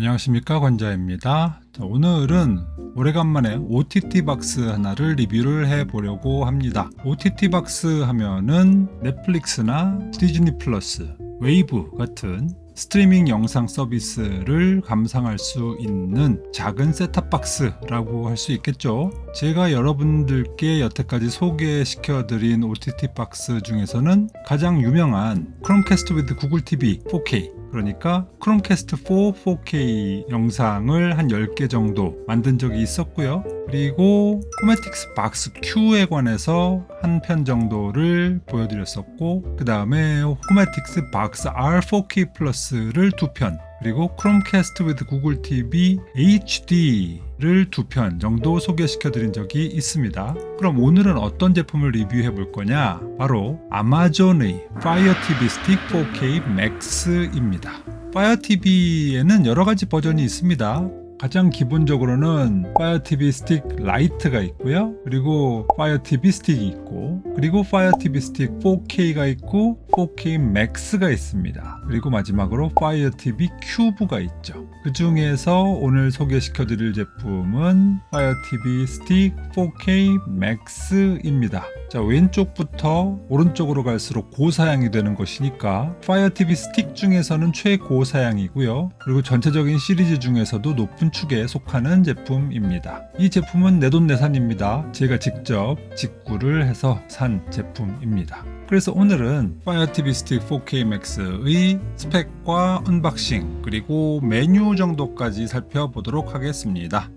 안녕하십니까 관자입니다. 자, 오늘은 오래간만에 OTT 박스 하나를 리뷰를 해 보려고 합니다. OTT 박스 하면은 넷플릭스나 디즈니 플러스, 웨이브 같은 스트리밍 영상 서비스를 감상할 수 있는 작은 셋탑박스라고 할 수 있겠죠. 제가 여러분들께 여태까지 소개시켜드린 OTT 박스 중에서는 가장 유명한 크롬캐스트 위드 구글 TV 4K 그러니까 크롬캐스트 4 4K 영상을 한 10개 정도 만든 적이 있었고요. 그리고 코메틱스 박스 Q에 관해서 한 편 정도를 보여드렸었고 그 다음에 코메틱스 박스 R4K 플러스를 두 편 그리고 크롬캐스트 위드 구글 TV HD 를 두 편 정도 소개시켜 드린 적이 있습니다. 그럼 오늘은 어떤 제품을 리뷰해 볼 거냐? 바로 아마존의 Fire TV Stick 4K Max입니다. Fire TV에는 여러 가지 버전이 있습니다. 가장 기본적으로는 Fire TV Stick Lite가 있고요. 그리고 Fire TV Stick이 있고, 그리고 Fire TV Stick 4K가 있고, 4K Max가 있습니다. 그리고 마지막으로 Fire TV Cube가 있죠. 그 중에서 오늘 소개시켜 드릴 제품은 Fire TV Stick 4K Max입니다. 자, 왼쪽부터 오른쪽으로 갈수록 고사양이 되는 것이니까 Fire TV Stick 중에서는 최고사양이고요. 그리고 전체적인 시리즈 중에서도 높은 축에 속하는 제품입니다. 이 제품은 내돈내산입니다. 제가 직접 직구를 해서 산 제품입니다. 그래서 오늘은 Fire TV Stick 4K Max의 스펙과 언박싱 그리고 메뉴 정도까지 살펴보도록 하겠습니다.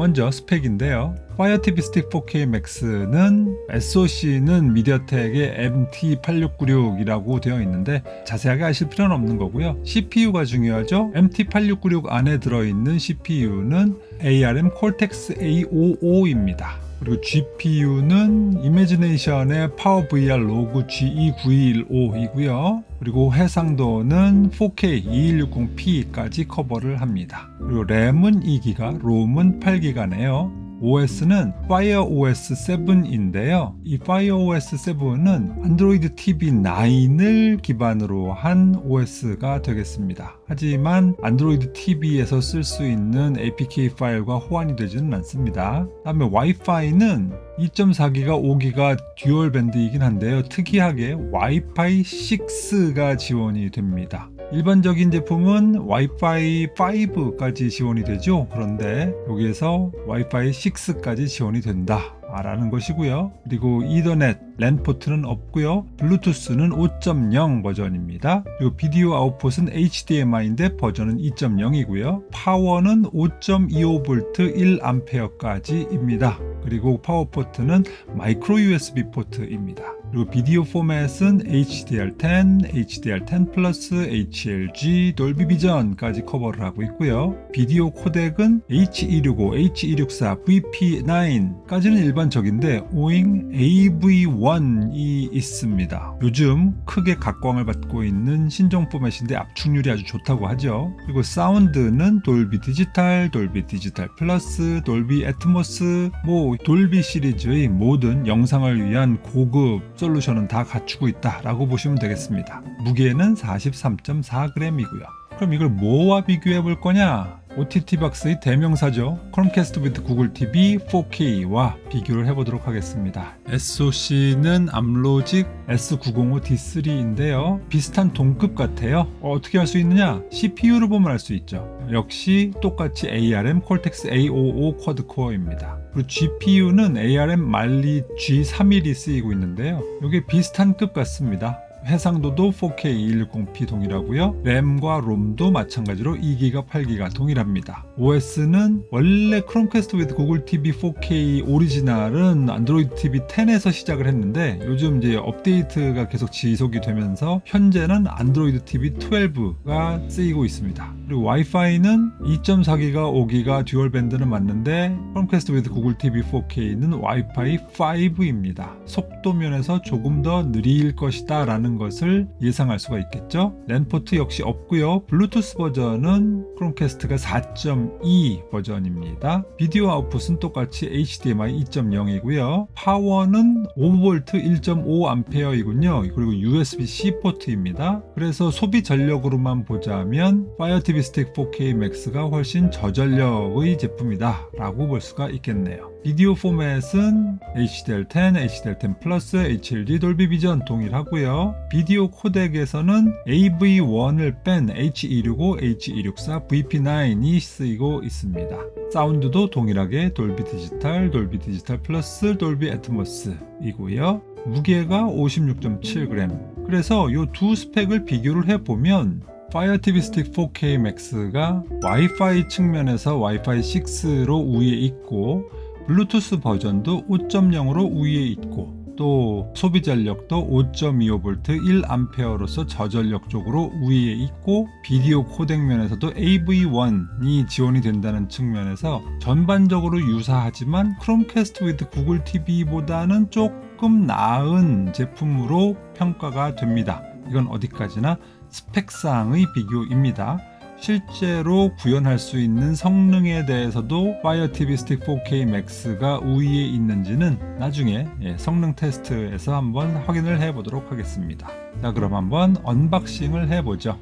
먼저 스펙인데요. Fire TV Stick 4K Max는 SoC는 미디어텍의 MT8696이라고 되어 있는데 자세하게 아실 필요는 없는 거고요. CPU가 중요하죠. MT8696 안에 들어있는 CPU는 ARM Cortex A55입니다. 그리고 GPU는 이매지네이션의 파워 VR 로그 GE9215이고요. 그리고 해상도는 4K 2160p까지 커버를 합니다. 그리고 램은 2기가, 롬은 8기가네요. OS는 FireOS 7인데요. 이 FireOS 7은 안드로이드 TV 9을 기반으로 한 OS가 되겠습니다. 하지만 안드로이드 TV에서 쓸 수 있는 APK 파일과 호환이 되지는 않습니다. 다음에 와이파이는 2.4기가 5기가 듀얼 밴드이긴 한데요. 특이하게 와이파이 6가 지원이 됩니다. 일반적인 제품은 와이파이 5까지 지원이 되죠. 그런데 여기에서 와이파이 6까지 지원이 된다. 라는 것이고요. 그리고 이더넷 랜 포트는 없고요. 블루투스는 5.0 버전입니다. 그리고 비디오 아웃풋은 HDMI인데 버전은 2.0이고요. 파워는 5.25V 1A까지입니다. 그리고 파워 포트는 마이크로 USB 포트입니다. 그리고 비디오 포맷은 HDR10, HDR10 플러스, HLG, 돌비 비전까지 커버를 하고 있고요. 비디오 코덱은 H265, H264, VP9까지는 일반적인데 오잉 AV1이 있습니다. 요즘 크게 각광을 받고 있는 신종 포맷인데 압축률이 아주 좋다고 하죠. 그리고 사운드는 돌비 디지털, 돌비 디지털 플러스, 돌비 애트모스, 뭐 돌비 시리즈의 모든 영상을 위한 고급 솔루션은 다 갖추고 있다라고 보시면 되겠습니다. 무게는 43.4g이고요. 그럼 이걸 뭐와 비교해 볼 거냐? OTT 박스의 대명사죠. 크롬캐스트 위드 구글 TV 4K와 비교를 해보도록 하겠습니다. SoC는 암로직 S905D3인데요. 비슷한 동급 같아요. 어, 떻게 할 수 있느냐? CPU를 보면 알 수 있죠. 역시 똑같이 ARM Cortex A55 쿼드코어입니다. 그리고 GPU는 ARM 말리 G31이 쓰이고 있는데요. 이게 비슷한 급 같습니다. 해상도도 4K 210p 동일하고요. 램과 롬도 마찬가지로 2기가 8기가 동일합니다. OS는 원래 크롬캐스트 위드 구글 TV 4K 오리지널은 안드로이드 TV 10에서 시작을 했는데 요즘 이제 업데이트가 계속 지속이 되면서 현재는 안드로이드 TV 12가 쓰이고 있습니다. 그리고 와이파이는 2.4기가 5기가 듀얼 밴드는 맞는데 크롬캐스트 위드 구글 TV 4K는 와이파이 5입니다. 속도 면에서 조금 더 느릴 것이다 라는 있는 것을 예상할 수가 있겠죠. 랜 포트 역시 없고요. 블루투스 버전은 크롬캐스트가 4.2 버전입니다. 비디오 아웃풋은 똑같이 HDMI 2.0이고요. 파워는 5V 1.5A이군요. 그리고 USB-C 포트입니다. 그래서 소비 전력으로만 보자면 Fire TV Stick 4K Max가 훨씬 저전력의 제품이다 라고 볼 수가 있겠네요. 비디오 포맷은 HDR10, HDR10 플러스, HLD 돌비 비전 동일하고요. 비디오 코덱에서는 AV1을 뺀 H265, H264, VP9이 쓰이고 있습니다. 사운드도 동일하게 돌비 디지털, 돌비 디지털 플러스, 돌비 애트모스이고요. 무게가 56.7g. 그래서 이 두 스펙을 비교를 해보면 Fire TV Stick 4K Max가 와이파이 측면에서 와이파이 6로 우위에 있고 블루투스 버전도 5.0으로 우위에 있고 또 소비 전력도 5.25V 1A로서 저전력 쪽으로 우위에 있고 비디오 코덱 면에서도 AV1이 지원이 된다는 측면에서 전반적으로 유사하지만 크롬캐스트 위드 구글 TV보다는 조금 나은 제품으로 평가가 됩니다. 이건 어디까지나 스펙상의 비교입니다. 실제로 구현할 수 있는 성능에 대해서도 Fire TV Stick 4K Max가 우위에 있는지는 나중에 예, 성능 테스트에서 한번 확인을 해 보도록 하겠습니다. 자, 그럼 한번 언박싱을 해보죠.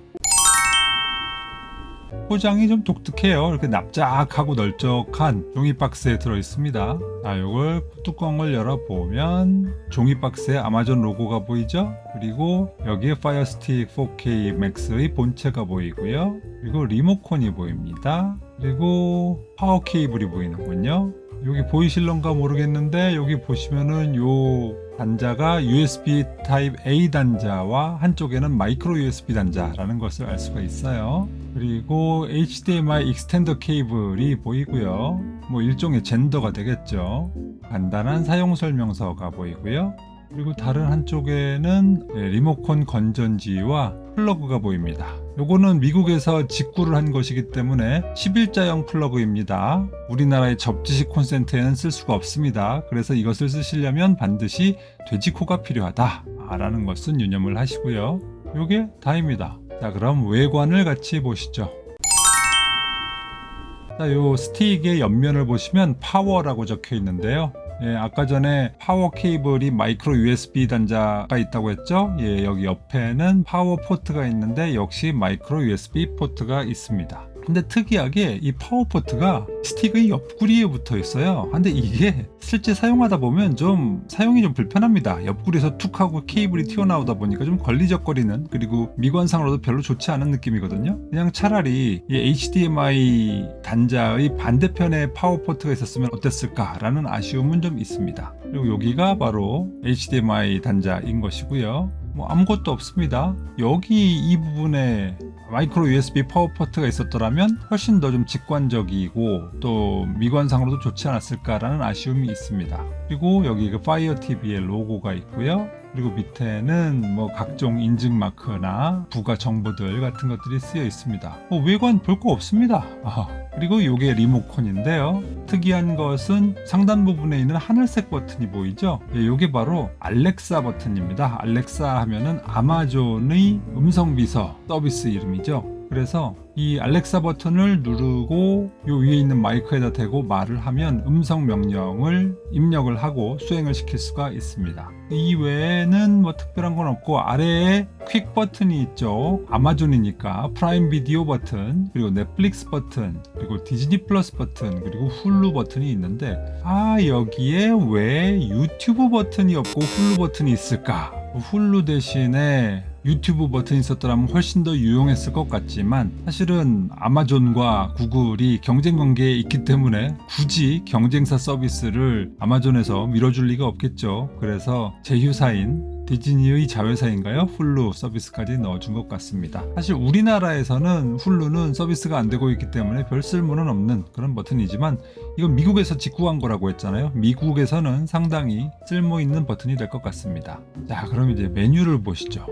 포장이 좀 독특해요. 이렇게 납작하고 널쩍한 종이 박스에 들어 있습니다. 자, 이걸 뚜껑을 열어보면 종이 박스에 아마존 로고가 보이죠? 그리고 여기에 파이어 스틱 4K 맥스의 본체가 보이고요. 그리고 리모컨이 보입니다. 그리고 파워 케이블이 보이는군요. 여기 보이실런가 모르겠는데 여기 보시면은 요 단자가 USB 타입 A 단자와 한쪽에는 마이크로 USB 단자라는 것을 알 수가 있어요. 그리고 HDMI 익스텐더 케이블이 보이고요. 뭐 일종의 젠더가 되겠죠. 간단한 사용 설명서가 보이고요. 그리고 다른 한쪽에는 네, 리모컨 건전지와 플러그가 보입니다. 요거는 미국에서 직구를 한 것이기 때문에 11자형 플러그입니다. 우리나라의 접지식 콘센트에는 쓸 수가 없습니다. 그래서 이것을 쓰시려면 반드시 돼지코가 필요하다. 라는 것은 유념을 하시고요. 요게 다입니다. 자, 그럼 외관을 같이 보시죠. 자, 요 스틱의 옆면을 보시면 파워라고 적혀 있는데요. 예, 아까 전에 파워 케이블이 마이크로 USB 단자가 있다고 했죠? 예, 여기 옆에는 파워 포트가 있는데 역시 마이크로 USB 포트가 있습니다. 근데 특이하게 이 파워 포트가 스틱의 옆구리에 붙어 있어요. 근데 이게 실제 사용하다 보면 좀 사용이 좀 불편합니다. 옆구리에서 툭 하고 케이블이 튀어나오다 보니까 좀 걸리적거리는 그리고 미관상으로도 별로 좋지 않은 느낌이거든요. 그냥 차라리 이 HDMI 단자의 반대편에 파워 포트가 있었으면 어땠을까라는 아쉬움은 좀 있습니다. 그리고 여기가 바로 HDMI 단자인 것이고요. 뭐 아무것도 없습니다. 여기 이 부분에 마이크로 USB 파워 포트가 있었더라면 훨씬 더 좀 직관적이고 또 미관상으로도 좋지 않았을까라는 아쉬움이 있습니다. 그리고 여기 그 파이어 TV의 로고가 있고요. 그리고 밑에는 뭐 각종 인증 마크나 부가 정보들 같은 것들이 쓰여 있습니다. 뭐 외관 볼 거 없습니다. 아, 그리고 이게 리모컨인데요. 특이한 것은 상단 부분에 있는 하늘색 버튼이 보이죠? 예, 이게 바로 알렉사 버튼입니다. 알렉사 하면은 아마존의 음성 비서 서비스 이름이죠. 그래서 이 알렉사 버튼을 누르고 요 위에 있는 마이크에다 대고 말을 하면 음성 명령을 입력을 하고 수행을 시킬 수가 있습니다. 이 외에는 뭐 특별한 건 없고 아래에 퀵 버튼이 있죠. 아마존이니까 프라임 비디오 버튼, 그리고 넷플릭스 버튼, 그리고 디즈니 플러스 버튼, 그리고 훌루 버튼이 있는데 아 여기에 왜 유튜브 버튼이 없고 훌루 버튼이 있을까? 훌루 대신에 유튜브 버튼이 있었더라면 훨씬 더 유용했을 것 같지만 사실은 아마존과 구글이 경쟁 관계에 있기 때문에 굳이 경쟁사 서비스를 아마존에서 밀어줄 리가 없겠죠. 그래서 제휴사인 디즈니의 자회사인가요? 훌루 서비스까지 넣어준 것 같습니다. 사실 우리나라에서는 훌루는 서비스가 안 되고 있기 때문에 별 쓸모는 없는 그런 버튼이지만 이건 미국에서 직구한 거라고 했잖아요. 미국에서는 상당히 쓸모 있는 버튼이 될 것 같습니다. 자, 그럼 이제 메뉴를 보시죠.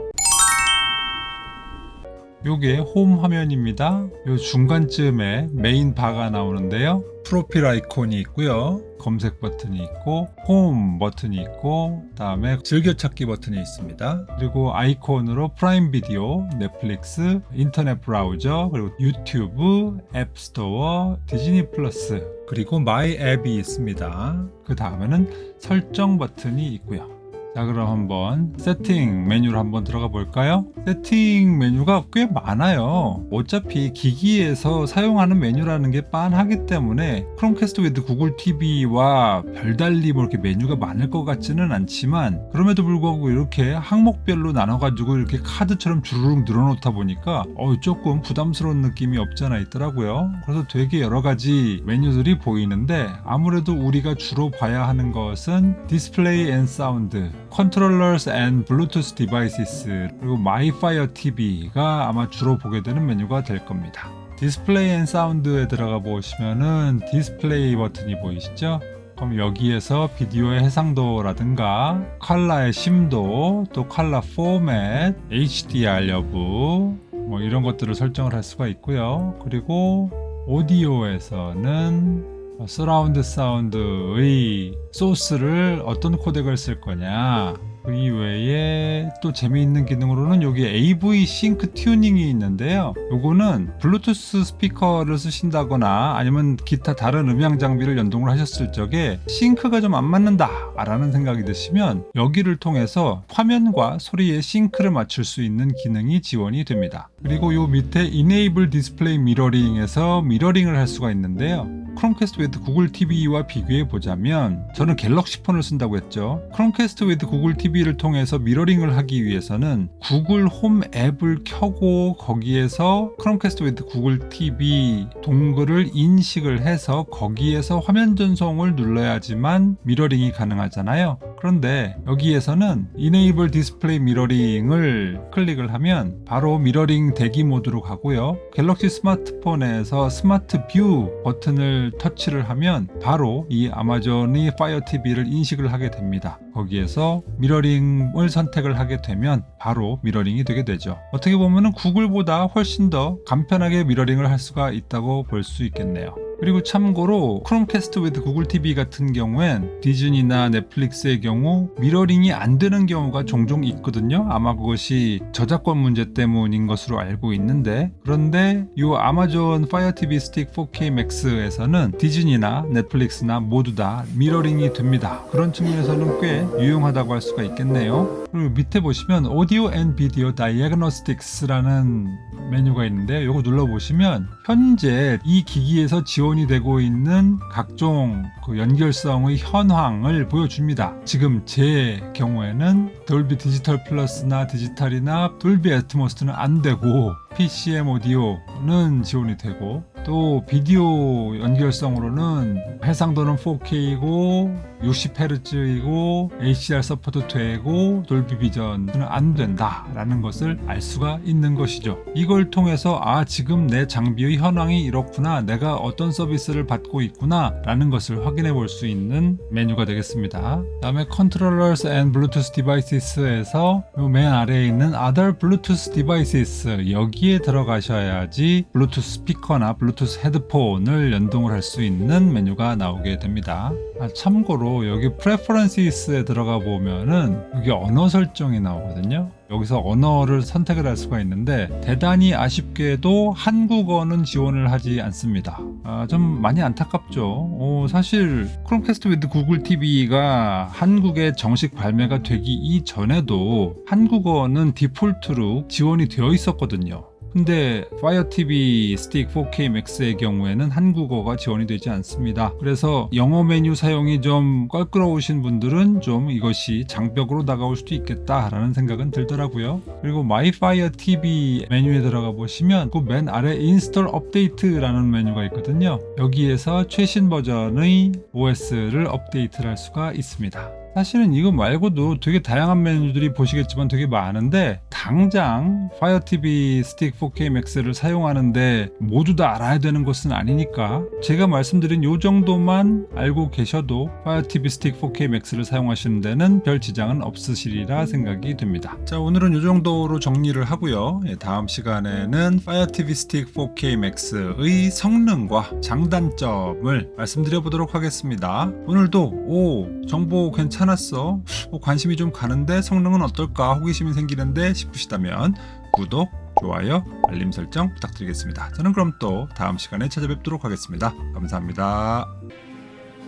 요게 홈 화면입니다. 요 중간쯤에 메인 바가 나오는데요. 프로필 아이콘이 있고요. 검색 버튼이 있고 홈 버튼이 있고 그다음에 즐겨찾기 버튼이 있습니다. 그리고 아이콘으로 프라임 비디오, 넷플릭스, 인터넷 브라우저, 그리고 유튜브, 앱스토어, 디즈니 플러스, 그리고 마이 앱이 있습니다. 그 다음에는 설정 버튼이 있고요. 자 그럼 한번 세팅 메뉴로 한번 들어가 볼까요? 세팅 메뉴가 꽤 많아요. 어차피 기기에서 사용하는 메뉴라는 게 빤하기 때문에 크롬캐스트 위드 구글 TV와 별달리 뭐 이렇게 메뉴가 많을 것 같지는 않지만 그럼에도 불구하고 이렇게 항목별로 나눠가지고 이렇게 카드처럼 주르륵 늘어놓다 보니까 어 조금 부담스러운 느낌이 없잖아 있더라고요. 그래서 되게 여러 가지 메뉴들이 보이는데 아무래도 우리가 주로 봐야 하는 것은 디스플레이 앤 사운드 Controllers and Bluetooth Devices 그리고 MyFire TV가 아마 주로 보게 되는 메뉴가 될 겁니다. 디스플레이 앤 사운드에 들어가 보시면은 디스플레이 버튼이 보이시죠? 그럼 여기에서 비디오의 해상도라든가 컬러의 심도, 또 컬러 포맷, HDR 여부 뭐 이런 것들을 설정을 할 수가 있고요. 그리고 오디오에서는 서라운드 사운드의 소스를 어떤 코덱을 쓸 거냐 그 이외에 또 재미있는 기능으로는 여기 AV 싱크 튜닝이 있는데요. 요거는 블루투스 스피커를 쓰신다거나 아니면 기타 다른 음향 장비를 연동을 하셨을 적에 싱크가 좀 안 맞는다 라는 생각이 드시면 여기를 통해서 화면과 소리의 싱크를 맞출 수 있는 기능이 지원이 됩니다. 그리고 요 밑에 Enable Display Mirroring에서 미러링을 할 수가 있는데요 크롬캐스트 위드 구글 TV와 비교해 보자면 저는 갤럭시 폰을 쓴다고 했죠. 크롬캐스트 위드 구글 TV를 통해서 미러링을 하기 위해서는 구글 홈 앱을 켜고 거기에서 크롬캐스트 위드 구글 TV 동글을 인식을 해서 거기에서 화면 전송을 눌러야지만 미러링이 가능하잖아요. 그런데 여기에서는 Enable Display Mirroring을 클릭을 하면 바로 미러링 대기 모드로 가고요. 갤럭시 스마트폰에서 스마트 뷰 버튼을 터치를 하면 바로 이 아마존이 파이어 TV를 인식을 하게 됩니다. 거기에서 미러링을 선택을 하게 되면 바로 미러링이 되게 되죠. 어떻게 보면 구글보다 훨씬 더 간편하게 미러링을 할 수가 있다고 볼 수 있겠네요. 그리고 참고로 크롬캐스트 위드 구글 TV 같은 경우엔 디즈니나 넷플릭스의 경우 미러링이 안 되는 경우가 종종 있거든요. 아마 그것이 저작권 문제 때문인 것으로 알고 있는데 그런데 이 아마존 파이어 TV 스틱 4K 맥스에서는 디즈니나 넷플릭스나 모두 다 미러링이 됩니다. 그런 측면에서는 꽤 유용하다고 할 수가 있겠네요. 그리고 밑에 보시면 오디오 앤 비디오 다이애그노스틱스라는 메뉴가 있는데 이거 눌러보시면 현재 이 기기에서 지원 이 되고 있는 각종 그 연결성의 현황을 보여줍니다. 지금 제 경우에는 돌비 디지털 플러스나 디지털이나 돌비 애트모스는 안 되고 PCM 오디오는 지원이 되고 또 비디오 연결성으로는 해상도는 4K이고 60Hz이고 HDR 서포트 되고 돌비 비전은 안 된다라는 것을 알 수가 있는 것이죠. 이걸 통해서 아 지금 내 장비의 현황이 이렇구나 내가 어떤 서비스를 받고 있구나라는 것을 확인해 볼 수 있는 메뉴가 되겠습니다. 다음에 Controllers and Bluetooth Devices에서 맨 아래에 있는 Other Bluetooth Devices 여기에 들어가셔야지 블루투스 스피커나 블루투스 헤드폰을 연동을 할 수 있는 메뉴가 나오게 됩니다. 아, 참고로 여기 Preferences에 들어가 보면은 여기 언어 설정이 나오거든요. 여기서 언어를 선택을 할 수가 있는데 대단히 아쉽게도 한국어는 지원을 하지 않습니다. 아, 좀 많이 안타깝죠. 어, 사실 크롬캐스트 위드 구글 TV가 한국에 정식 발매가 되기 이전에도 한국어는 디폴트로 지원이 되어 있었거든요. 근데 파이어 TV 스틱 4K 맥스의 경우에는 한국어가 지원이 되지 않습니다. 그래서 영어 메뉴 사용이 좀 껄끄러우신 분들은 좀 이것이 장벽으로 다가올 수도 있겠다라는 생각은 들더라고요. 그리고 마이 파이어 TV 메뉴에 들어가 보시면 그 맨 아래 인스톨 업데이트라는 메뉴가 있거든요. 여기에서 최신 버전의 OS를 업데이트를 할 수가 있습니다. 사실은 이거 말고도 되게 다양한 메뉴들이 보시겠지만 되게 많은데 당장 파이어 TV 스틱 4K Max를 사용하는데 모두 다 알아야 되는 것은 아니니까 제가 말씀드린 요 정도만 알고 계셔도 파이어 TV 스틱 4K Max를 사용하시는 데는 별 지장은 없으시리라 생각이 듭니다. 자 오늘은 요 정도로 정리를 하고요. 예, 다음 시간에는 파이어 TV 스틱 4K Max의 성능과 장단점을 말씀드려 보도록 하겠습니다. 오늘도 오 정보 괜찮 았어. 어, 관심이 좀 가는데 성능은 어떨까 호기심이 생기는데 싶으시다면 구독, 좋아요, 알림 설정 부탁드리겠습니다. 저는 그럼 또 다음 시간에 찾아뵙도록 하겠습니다. 감사합니다.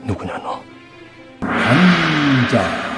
누구냐 너? 한자